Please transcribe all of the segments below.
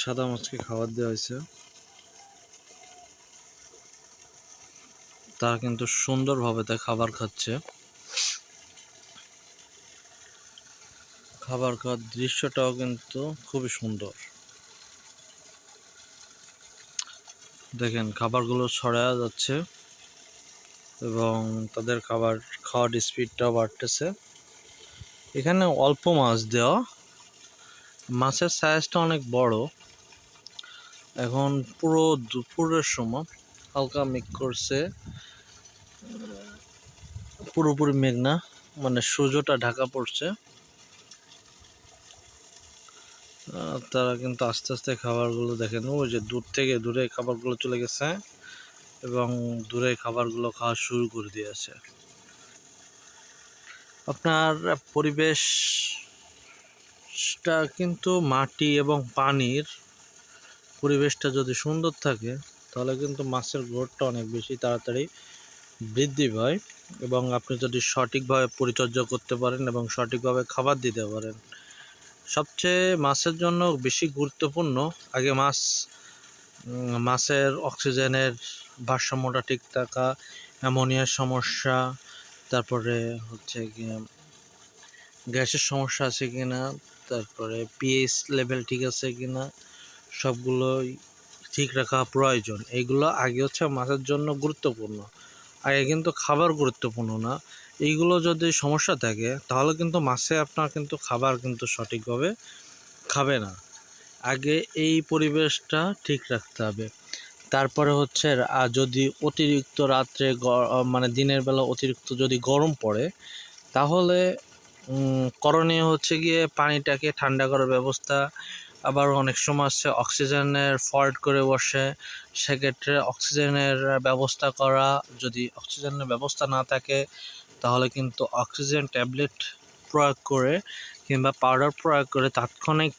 সাদা মাছকে খাবার দেওয়া হয়েছে। তারা কিন্তু সুন্দরভাবে তা খাবার খাচ্ছে। খাবার খাওয়ার দৃশ্যটাও কিন্তু খুবই সুন্দর। দেখেন, খাবারগুলো ছড়ায়া যাচ্ছে এবং তাদের খাবার খাওয়ার স্পিডটাও বাড়তেছে। এখানে অল্প মাছ দেওয়া। মাছের সাইজটা অনেক বড়। এখন পুরো দুপুরের সময় হালকা মেঘ করছে। পুরোপুরি মেঘ না মানে সূর্যটা ঢাকা পড়ছে। তারা কিন্তু আস্তে আস্তে খাবারগুলো দেখেন, ওই যে দূর থেকে দূরে খাবারগুলো চলে গেছে এবং দূরে খাবারগুলো খাওয়া শুরু করে দিয়েছে। আপনার পরিবেশটা কিন্তু মাটি এবং পানির পরিবেশটা যদি সুন্দর থাকে, তাহলে কিন্তু মাছের গ্রোথটা অনেক বেশি তাড়াতাড়ি বৃদ্ধি পায় এবং আপনি যদি সঠিকভাবে পরিচর্যা করতে পারেন এবং সঠিকভাবে খাবার দিতে পারেন। সবচেয়ে মাছের জন্য বেশি গুরুত্বপূর্ণ, আগে মাছ মাছের অক্সিজেনের ভারসাম্যটা ঠিক থাকা, অ্যামোনিয়ার সমস্যা, তারপরে হচ্ছে গিয়ে গ্যাসের সমস্যা আছে কিনা, তারপরে পিএইচ লেভেল ঠিক আছে কিনা সবগুলোই ঠিক রাখা প্রয়োজন। এইগুলো আগে হচ্ছে মাছের জন্য গুরুত্বপূর্ণ। আগে কিন্তু খাবার গুরুত্বপূর্ণ না। এইগুলো যদি সমস্যা থাকে, তাহলে কিন্তু মাছে আপনার কিন্তু খাবার কিন্তু সঠিকভাবে খাবে না। আগে এই পরিবেশটা ঠিক রাখতে হবে। তারপরে হচ্ছে আর যদি অতিরিক্ত রাত্রে মানে দিনের বেলা অতিরিক্ত যদি গরম পড়ে, তাহলে করণীয় হচ্ছে গিয়ে পানিটাকে ঠান্ডা করার ব্যবস্থা আবার অনেক সময় হচ্ছে অক্সিজেনের ফল্ট করে বসে। সেক্ষেত্রে অক্সিজেনের ব্যবস্থা করা, যদি অক্সিজেনের ব্যবস্থা না থাকে, তাহলে কিন্তু অক্সিজেন ট্যাবলেট প্রয়োগ করে কিংবা পাউডার প্রয়োগ করে তাৎক্ষণিক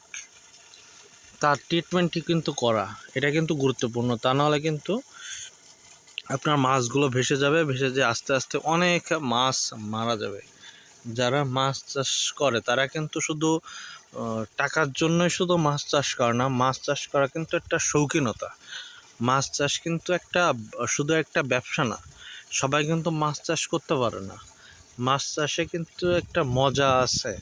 তার ট্রিটমেন্টটি কিন্তু করা। এটা কিন্তু গুরুত্বপূর্ণ। তা নাহলে কিন্তু আপনার মাছগুলো ভেসে যাবে, ভেসে যেয়ে আস্তে আস্তে অনেক মাছ মারা যাবে। যারা মাছ চাষ করে, তারা কিন্তু শুধু টাকার জন্যই শুধু মাছ চাষ করে না, মাছ চাষ করা কিন্তু একটা শৌখিনতা। মাছ চাষ কিন্তু একটা, শুধু একটা ব্যবসা না, সবাই কিন্তু মাছ চাষ করতে পারে না। মাছ চাষে কিন্তু একটা মজা আছে,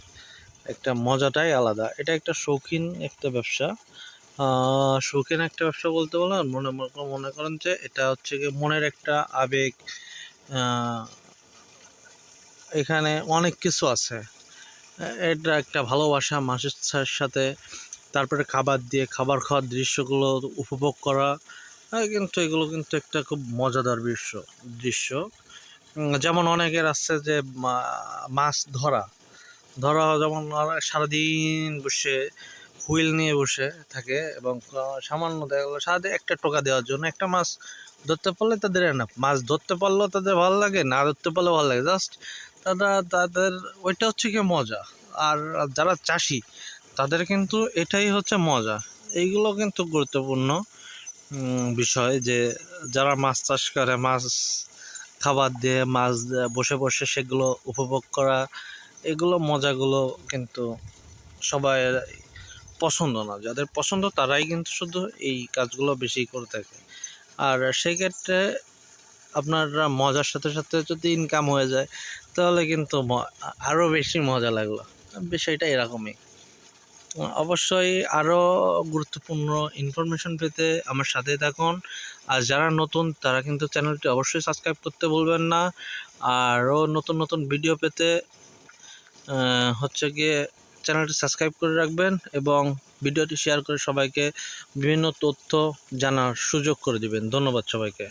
একটা মজাটাই আলাদা। এটা একটা শৌখিন একটা ব্যবসা। শৌখিন একটা ব্যবসা বলতে বলেন মনে মনে করেন যে, এটা হচ্ছে কি মনের একটা আবেগ এখানে অনেক কিছু আছে। এটা একটা ভালোবাসা মাছের সাথে তারপরে খাবার দিয়ে, খাবার খাওয়ার দৃশ্যগুলো উপভোগ করা। কিন্তু এগুলো কিন্তু একটা খুব মজাদার দৃশ্য। দৃশ্য যেমন অনেকের আছে যে মাছ ধরা। ধরা যেমন সারাদিন বসে, হুইল নিয়ে বসে থাকে এবং সামান্য দেখা গেলো সারাদিন একটা টোকা দেওয়ার জন্য একটা মাছ ধরতে পারলে তাদের মাছ ধরতে পারলেও তাদের ভালো লাগে, না ধরতে পারলেও ভালো লাগে। জাস্ট তারা তাদের, ওইটা হচ্ছে কি মজা। আর যারা চাষি, তাদের কিন্তু এটাই হচ্ছে মজা। এইগুলো কিন্তু গুরুত্বপূর্ণ বিষয় যে যারা মাছ চাষ করে, মাছ খাবার দিয়ে, মাছ বসে বসে সেগুলো উপভোগ করা, এগুলো মজাগুলো কিন্তু সবাই পছন্দ না। যাদের পছন্দ, তারাই কিন্তু শুধু এই কাজগুলো বেশি করে থাকে। আর সেক্ষেত্রে আপনার মজার সাথে সাথে যদি ইনকাম হয়ে যায় তাহলে কিন্তু আরও বেশি মজা লাগল। বিষয়টা এরকমই। অবশ্যই আরও গুরুত্বপূর্ণ ইনফরমেশন পেতে আমার সাথে থাকুন। আর যারা নতুন, তারা কিন্তু চ্যানেলটি অবশ্যই সাবস্ক্রাইব করতে ভুলবেন না। আরও নতুন নতুন ভিডিও পেতে হচ্ছে গিয়ে চ্যানেলটি সাবস্ক্রাইব করে রাখবেন এবং ভিডিওটি শেয়ার করে সবাইকে বিভিন্ন তথ্য জানার সুযোগ করে দিবেন। ধন্যবাদ সবাইকে।